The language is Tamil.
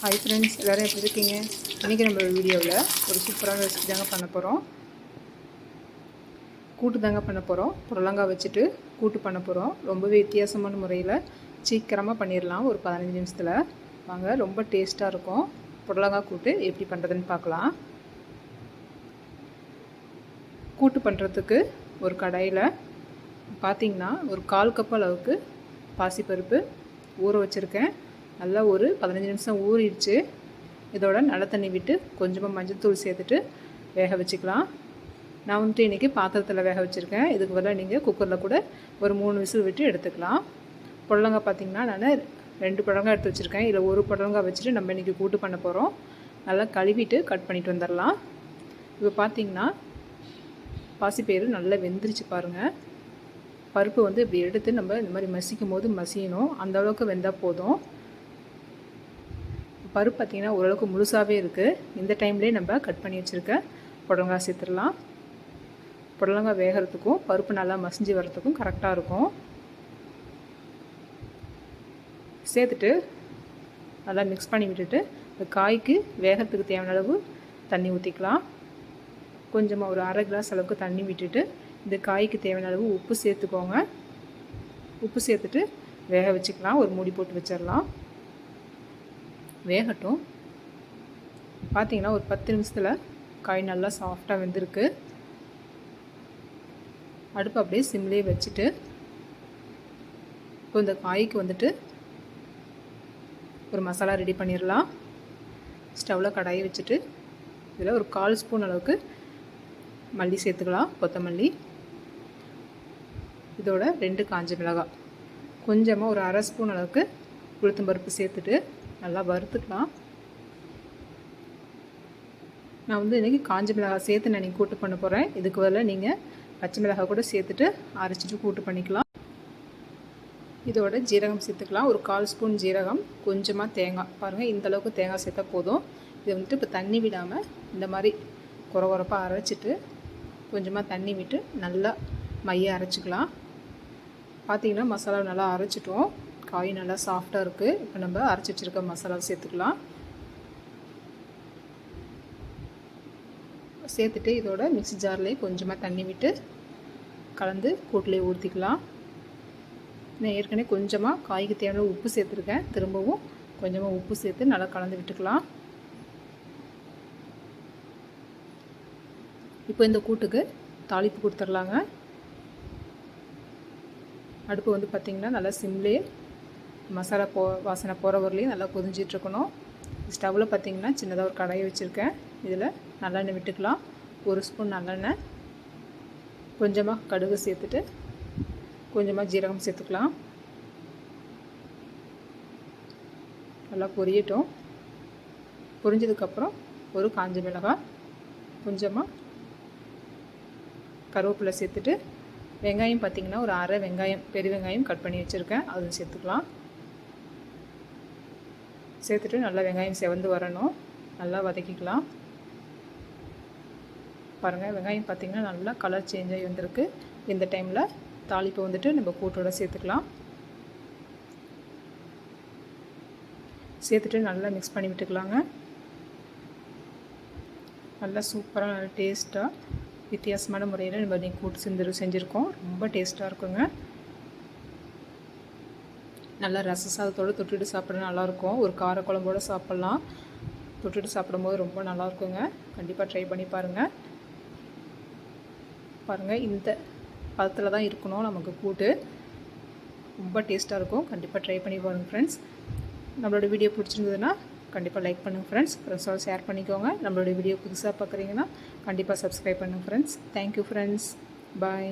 ஹாய் ஃப்ரெண்ட்ஸ் எல்லோரும் எப்படி இருக்கீங்க? இன்றைக்கி நம்ம வீடியோவில் ஒரு சூப்பரான ரெசிபி தாங்க பண்ண போகிறோம் கூட்டு தாங்க பண்ண போகிறோம் புடலங்காய் வச்சுட்டு கூட்டு பண்ண போகிறோம் ரொம்பவே வித்தியாசமான முறையில் சீக்கிரமாக பண்ணிடலாம் ஒரு பதினஞ்சு நிமிஷத்தில். வாங்க ரொம்ப டேஸ்ட்டாக இருக்கும். புடலங்காய் கூட்டு எப்படி பண்ணுறதுன்னு பார்க்கலாம் கூட்டு பண்ணுறதுக்கு ஒரு கடாயில் பார்த்திங்கன்னா ஒரு கால் கப் அளவுக்கு பாசிப்பருப்பு ஊற வச்சுருக்கேன். நல்லா ஒரு பதினஞ்சு நிமிஷம் ஊறிடுச்சு. இதோட நல்ல தண்ணி விட்டு கொஞ்சமாக மஞ்சள்தூள் சேர்த்துட்டு வேக வச்சுக்கலாம். நான் வந்துட்டு இன்றைக்கி பாத்திரத்தில் வேக வச்சுருக்கேன். இதுக்கு பதிலாக நீங்கள் குக்கரில் கூட ஒரு மூணு விசில் விட்டு எடுத்துக்கலாம். புடலங்காய் பார்த்திங்கன்னா நான் ரெண்டு புடலங்காய் எடுத்து வச்சுருக்கேன். இதில் ஒரு புடலங்காய் வச்சுட்டு நம்ம இன்றைக்கி கூட்டு பண்ண போகிறோம் நல்லா கழுவிட்டு கட் பண்ணிட்டு வந்துடலாம். இப்போ பார்த்திங்கன்னா பாசிப்பயிறு நல்லா வெந்துருச்சு பாருங்கள் பருப்பு வந்து இப்படி எடுத்து நம்ம இந்த மாதிரி மசிக்கும் போது மசியணும் அந்தளவுக்கு வெந்தால் போதும். பருப்பு பார்த்திங்கன்னா ஓரளவுக்கு முழுசாகவே இருக்குது இந்த டைம்லேயே நம்ம கட் பண்ணி வச்சுருக்க புடலங்காய் சேர்த்துடலாம். புடலங்காய் வேகிறதுக்கும் பருப்பு நல்லா மசிஞ்சு வர்றதுக்கும் கரெக்டாக இருக்கும். சேர்த்துட்டு நல்லா மிக்ஸ் பண்ணி விட்டுட்டு இந்த காய்க்கு வேகிறதுக்கு தேவையான அளவு தண்ணி ஊற்றிக்கலாம் கொஞ்சமாக ஒரு அரை கிளாஸ் அளவுக்கு தண்ணி விட்டுட்டு இந்த காய்க்கு தேவையான அளவு உப்பு சேர்த்துக்கோங்க. உப்பு சேர்த்துட்டு வேக வச்சுக்கலாம். ஒரு மூடி போட்டு வச்சிடலாம். வேகட்டும். பார்த்தீங்கன்னா ஒரு பத்து நிமிஷத்தில் காய் நல்லா சாஃப்டாக வெந்திருக்கு. அடுப்பு அப்படியே சிம்லேயே வச்சுட்டு இப்போ இந்த காய்க்கு வந்துட்டு ஒரு மசாலா ரெடி பண்ணிடலாம் ஸ்டவ்வில் கடாயை வச்சுட்டு இதில் ஒரு கால் ஸ்பூன் அளவுக்கு மல்லி சேர்த்துக்கலாம் கொத்தமல்லி. இதோட ரெண்டு காஞ்ச மிளகாய். கொஞ்சமாக ஒரு அரை ஸ்பூன் அளவுக்கு உளுத்தம்பருப்பு சேர்த்துட்டு நல்லா வறுத்துக்கலாம். நான் வந்து இன்றைக்கி காஞ்ச மிளகாய் சேர்த்து நான் நீங்கள் கூட்டு பண்ண போகிறேன் இதுக்கு பதில் நீங்கள் பச்சை மிளகாய் கூட சேர்த்துட்டு அரைச்சிட்டு கூட்டு பண்ணிக்கலாம். இதோட ஜீரகம் சேர்த்துக்கலாம். ஒரு கால் ஸ்பூன் ஜீரகம் கொஞ்சமாக தேங்காய். பாருங்கள் இந்த அளவுக்கு தேங்காய் சேர்த்தா போதும். இதை வந்துட்டு இப்போ தண்ணி விடாமல் இந்த மாதிரி குறை குறப்பாக அரைச்சிட்டு கொஞ்சமாக தண்ணி விட்டு நல்லா மைய அரைச்சிக்கலாம். பார்த்திங்கன்னா மசாலா நல்லா அரைச்சிட்டோம். காய் நல்லா சாஃப்டாக இருக்குது இப்போ நம்ம அரைச்சி வச்சுருக்க மசாலா சேர்த்துக்கலாம். சேர்த்துட்டு இதோட மிக்சி ஜார்லேயே கொஞ்சமாக தண்ணி விட்டு கலந்து கூட்டிலே ஊற்றிக்கலாம் நான் ஏற்கனவே கொஞ்சமாக காய்க்கு தேவையான உப்பு சேர்த்துருக்கேன். திரும்பவும் கொஞ்சமாக உப்பு சேர்த்து நல்லா கலந்து விட்டுக்கலாம். இப்போ இந்த கூட்டுக்கு தாளிப்பு கொடுத்துர்லாங்க அடுப்பு வந்து பார்த்திங்கன்னா நல்லா சிம்லே மசாலா போ வாசனை போகிற வரலையும் நல்லா கொதிஞ்சிட்ருக்கணும். ஸ்டவ்வில் பார்த்திங்கன்னா சின்னதாக ஒரு கடாயை வச்சுருக்கேன். இதில் நல்லெண்ணெய் விட்டுக்கலாம். ஒரு ஸ்பூன் நல்லெண்ணெய். கொஞ்சமாக கடுகு சேர்த்துட்டு கொஞ்சமாக ஜீரகம் சேர்த்துக்கலாம். நல்லா பொரியட்டும். பொரிஞ்சதுக்கப்புறம் ஒரு காஞ்ச மிளகாய். கொஞ்சமாக கருவேப்பிலை சேர்த்துட்டு வெங்காயம் பார்த்திங்கன்னா ஒரு அரை வெங்காயம் பெரிய வெங்காயம் கட் பண்ணி வச்சுருக்கேன். அதுவும் சேர்த்துக்கலாம். சேர்த்துட்டு நல்லா வெங்காயம் செவந்து வரணும். நல்லா வதக்கிக்கலாம். பாருங்கள் வெங்காயம் பார்த்திங்கன்னா நல்லா கலர் சேஞ்ச் ஆகி வந்திருக்கு. இந்த டைமில் தாளிப்பை வந்துட்டு நம்ம கூட்டோட சேர்த்துக்கலாம். சேர்த்துட்டு நல்லா மிக்ஸ் பண்ணி விட்டுக்கலாங்க. நல்லா சூப்பராக நல்லா டேஸ்ட்டாக வித்தியாசமான முறையில் நம்ம நீங்கள் கூட்டு செஞ்சு செஞ்சுருக்கோம். ரொம்ப டேஸ்ட்டாக இருக்குங்க. நல்லா ரச சாதத்தோடு தொட்டுட்டு சாப்பிட நல்லாயிருக்கும். ஒரு கார குழம்போடு சாப்பிட்லாம். தொட்டுட்டு சாப்பிடும்போது ரொம்ப நல்லாயிருக்குங்க. கண்டிப்பாக ட்ரை பண்ணி பாருங்கள் பாருங்கள் இந்த பதத்தில் தான் இருக்கணும் நமக்கு கூட்டு. ரொம்ப டேஸ்ட்டாக இருக்கும். கண்டிப்பாக ட்ரை பண்ணி பாருங்கள் ஃப்ரெண்ட்ஸ் நம்மளோட வீடியோ பிடிச்சிருந்ததுன்னா கண்டிப்பாக லைக் பண்ணுங்கள் ஃப்ரெண்ட்ஸ் ஃப்ரெண்ட்ஸோட ஷேர் பண்ணிக்கோங்க. நம்மளோட வீடியோ புதுசாக பார்க்குறீங்கன்னா கண்டிப்பாக சப்ஸ்கிரைப் பண்ணுங்கள் ஃப்ரெண்ட்ஸ் தேங்க்யூ ஃப்ரெண்ட்ஸ் பாய்